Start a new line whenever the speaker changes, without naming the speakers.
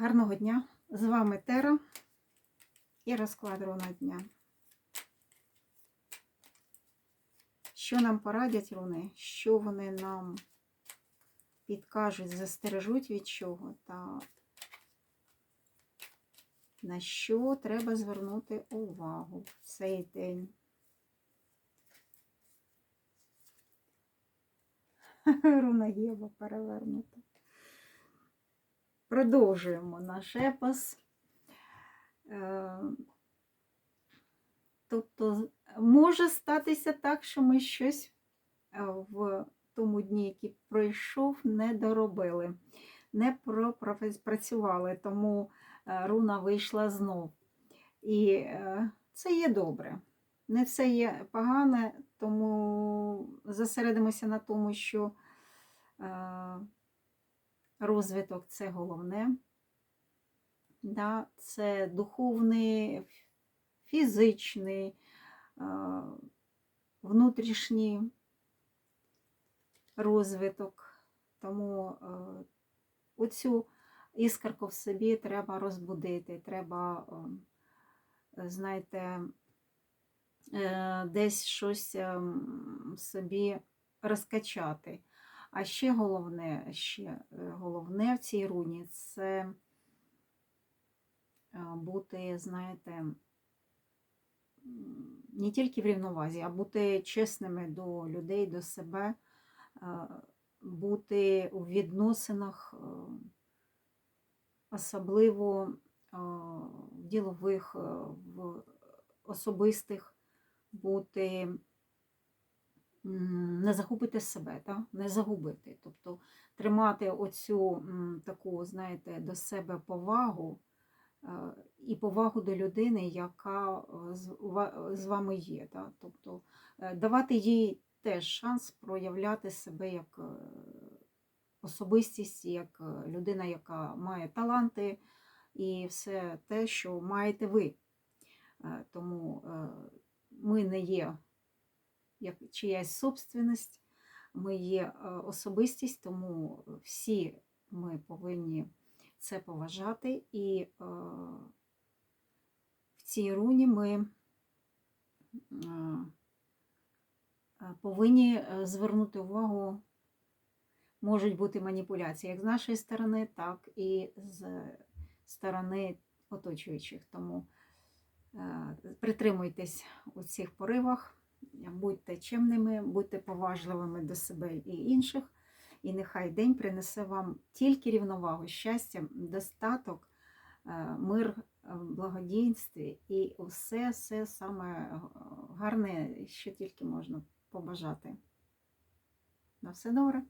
Гарного дня! З вами Тера і розклад руна дня. Що нам порадять руни? Що вони нам підкажуть, застережуть від чого? Та на що треба звернути увагу в цей день? Руна Єва перевернута. Продовжуємо наш епос. Е, Тобто, може статися так, що ми щось е, в тому дні, який пройшов, не доробили, не пропрацювали, тому е, руна вийшла знов. І це є добре. Не все є погане, тому зосередимося на тому, що розвиток це головне. Да, Це духовний, фізичний, внутрішній розвиток. Тому оцю іскорку в собі треба розбудити, треба, знаєте, е, десь щось ем, собі розкачати. А ще головне, ще е, головне в цій руні це е, бути, знаєте, не тільки в рівновазі, а бути чесними до людей, до себе, е, бути у відносинах, особливо в ділових, в особистих, бути не загубити себе, так? не загубити. Тобто тримати оцю таку, знаєте, до себе повагу е, і повагу до людини, яка е, з вами є. Так? Тобто е, давати їй теж шанс проявляти себе як особистість, як людина, яка має таланти і все те, що маєте ви. Тому ми не є як чиясь собственність, ми є е, особистість, тому всі ми повинні це поважати. І е, в цій руні ми е, повинні звернути увагу, можуть бути маніпуляції як з нашої сторони, так і з сторони оточуючих. Тому притримуйтесь у цих поривах будьте чемними, будьте поважливими до себе і інших. І нехай день принесе вам тільки рівновагу, щастя, достаток, е, мир в благодійстві і все, все саме гарне, що тільки можна побажати. На все добре.